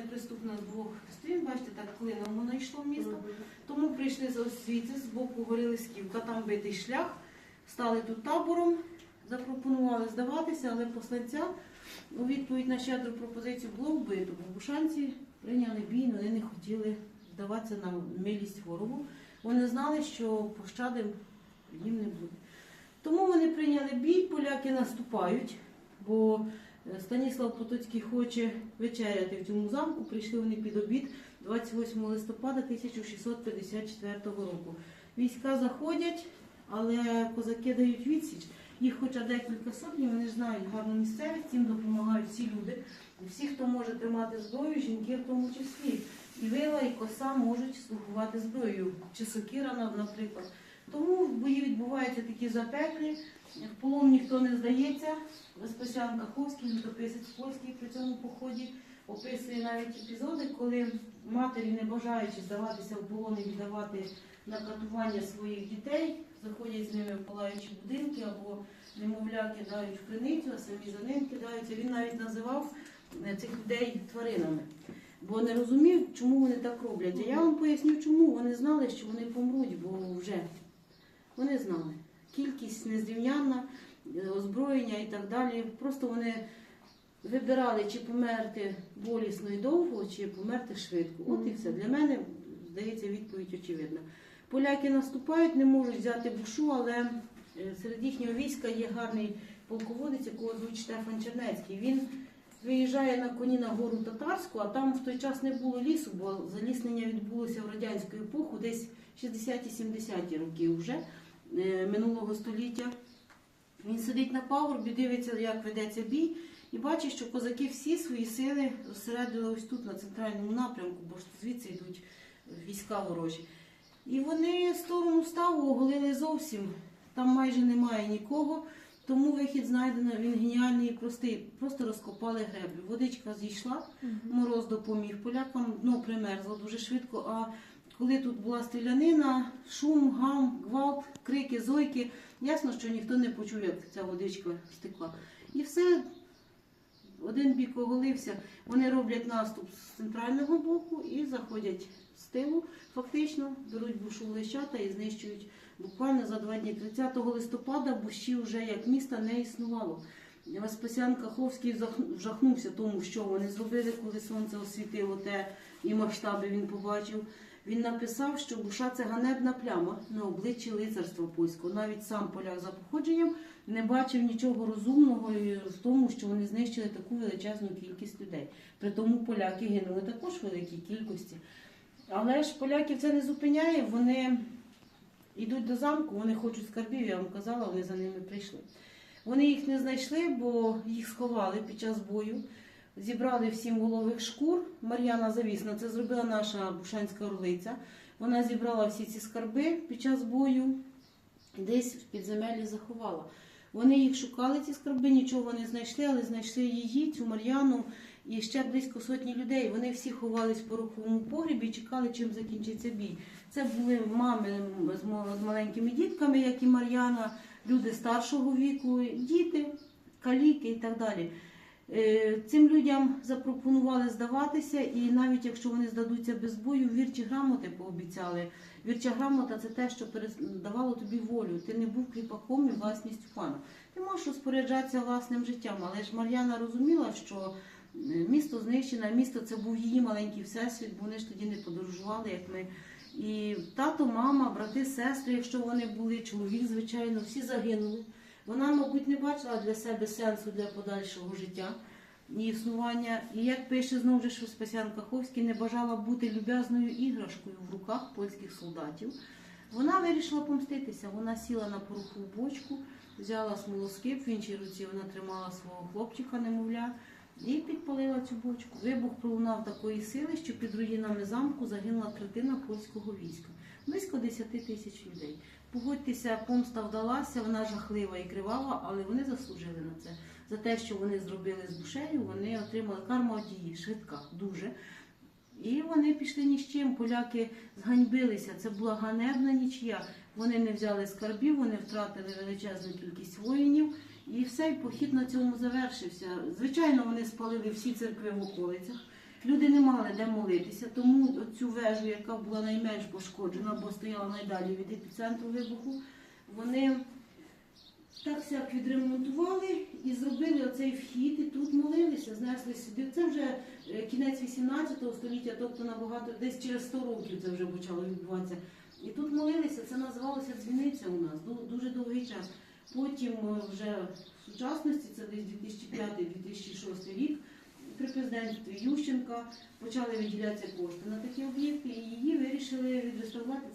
неприступна з двох сторін. Бачите, так клином воно йшло в місто. Тому прийшли з освіти, з боку гори Лисківка, там битий шлях, стали тут табором, запропонували здаватися, але посланця у відповідь на щедру пропозицію було вбито. Бо бушанці прийняли бій, вони не хотіли здаватися на милість ворогу. Вони знали, що пощади їм не буде. Тому вони прийняли бій, поляки наступають, бо Станіслав Потоцький хоче вечеряти в цьому замку. Прийшли вони під обід 28 листопада 1654 року. Війська заходять, але козаки дають відсіч. Їх хоча декілька сотні, вони знають гарну місцевість, їм допомагають всі люди. Всі, хто може тримати зброю, жінки в тому числі. І вила, і коса можуть слугувати зброєю, чи сокира, наприклад. Тому в бої відбуваються такі запеклі, в полон ніхто не здається. Веспасян Каховський, літописець польський при цьому поході, описує навіть епізоди, коли матері, не бажаючи здаватися в полон і віддавати на катування своїх дітей, заходять з ними в палаючі будинки або немовля кидають в криницю, а самі за ним кидаються. Він навіть називав е, цих людей тваринами. Бо не розумів, чому вони так роблять. А я вам поясню, чому. Вони знали, що вони помруть, бо вже вони знали. Кількість незрівнянна, е, озброєння і так далі. Просто вони вибирали, чи померти болісно і довго, чи померти швидко. От і все. Для мене, здається, відповідь очевидна. Поляки наступають, не можуть взяти бушу, але е, серед їхнього війська є гарний полководець, якого звуть Штефан Чернецький. Він виїжджає на коні на гору Татарську, а там в той час не було лісу, бо заліснення відбулося в радянську епоху, десь 60-70-ті роки вже минулого століття. Він сидить на пагорбі, дивиться, як ведеться бій, і бачить, що козаки всі свої сили зосередили ось тут, на центральному напрямку, бо ж звідси йдуть війська ворожі. І вони сторону ставу оголили зовсім. Там майже немає нікого, тому вихід знайдено, він геніальний і простий. Просто розкопали греблю. Водичка зійшла, мороз допоміг. Полякам дно примерзло дуже швидко. А коли тут була стрілянина, шум, гам, гвалт, крики, зойки, ясно, що ніхто не почув, як ця водичка стекла. І все, один бік оголився. Вони роблять наступ з центрального боку і заходять з тилу. Фактично беруть бушу лищата і знищують буквально за два дні. 30 листопада буші вже як міста не існувало. Веспасян Каховський вжахнувся тому, що вони зробили, коли сонце освітило те і масштаби він побачив. Він написав, що буша це ганебна пляма на обличчі лицарства польського. Навіть сам поляк за походженням не бачив нічого розумного в тому, що вони знищили таку величезну кількість людей. При тому поляки гинули також в великій кількості. Але ж поляків це не зупиняє, вони йдуть до замку, вони хочуть скарбів, я вам казала, вони за ними прийшли. Вони їх не знайшли, бо їх сховали під час бою. Зібрали всім волових шкур. Мар'яна Завісна, це зробила наша бушанська орлиця. Вона зібрала всі ці скарби під час бою, десь в підземеллі заховала. Вони їх шукали, ці скарби, нічого не знайшли, але знайшли її, цю Мар'яну, і ще близько сотні людей. Вони всі ховались в пороховому погрібі і чекали, чим закінчиться бій. Це були мами з маленькими дітками, як і Мар'яна, люди старшого віку, діти, каліки і так далі. Е, Цим людям запропонували здаватися, і навіть якщо вони здадуться без бою, вірчі грамоти пообіцяли. Вірча грамота це те, що передавало тобі волю. Ти не був кріпаком і власністю пана. Ти можеш розпоряджатися власним життям, але ж Мар'яна розуміла, що е, місто знищене, місто це був її маленький всесвіт, бо вони ж тоді не подорожували, як ми. І тато, мама, брати, сестри, якщо вони були, чоловік, звичайно, всі загинули. Вона, мабуть, не бачила для себе сенсу для подальшого життя і існування. І як пише знову ж Спасян Каховський, не бажала бути люб'язною іграшкою в руках польських солдатів. Вона вирішила помститися. Вона сіла на поруху бочку, взяла смолоскип, в іншій руці вона тримала свого хлопчика, немовля, і підпалила цю бочку. Вибух пролунав такої сили, що під руїнами замку загинула третина польського війська. Близько 10 тисяч людей. Погодьтеся, помста вдалася, вона жахлива і кривава, але вони заслужили на це. За те, що вони зробили з душею, вони отримали карма одії, швидка, дуже. І вони пішли ні з чим. Поляки зганьбилися. Це була ганебна нічия. Вони не взяли скарбів, вони втратили величезну кількість воїнів. І все, і похід на цьому завершився. Звичайно, вони спалили всі церкви в околицях. Люди не мали де молитися, тому цю вежу, яка була найменш пошкоджена, бо стояла найдалі від епіцентру вибуху, вони так сяк відремонтували і зробили оцей вхід, і тут молилися, знесли сюди. Це вже е, кінець 18 століття, тобто набагато десь через 100 років це вже почало відбуватися. І тут молилися, це називалося дзвіниця у нас дуже довгий час. Потім е, вже в сучасності, це десь 2005-2006 рік, при президентстві Ющенка почали виділятися кошти на такі об'єкти, і її вирішили відреставрувати.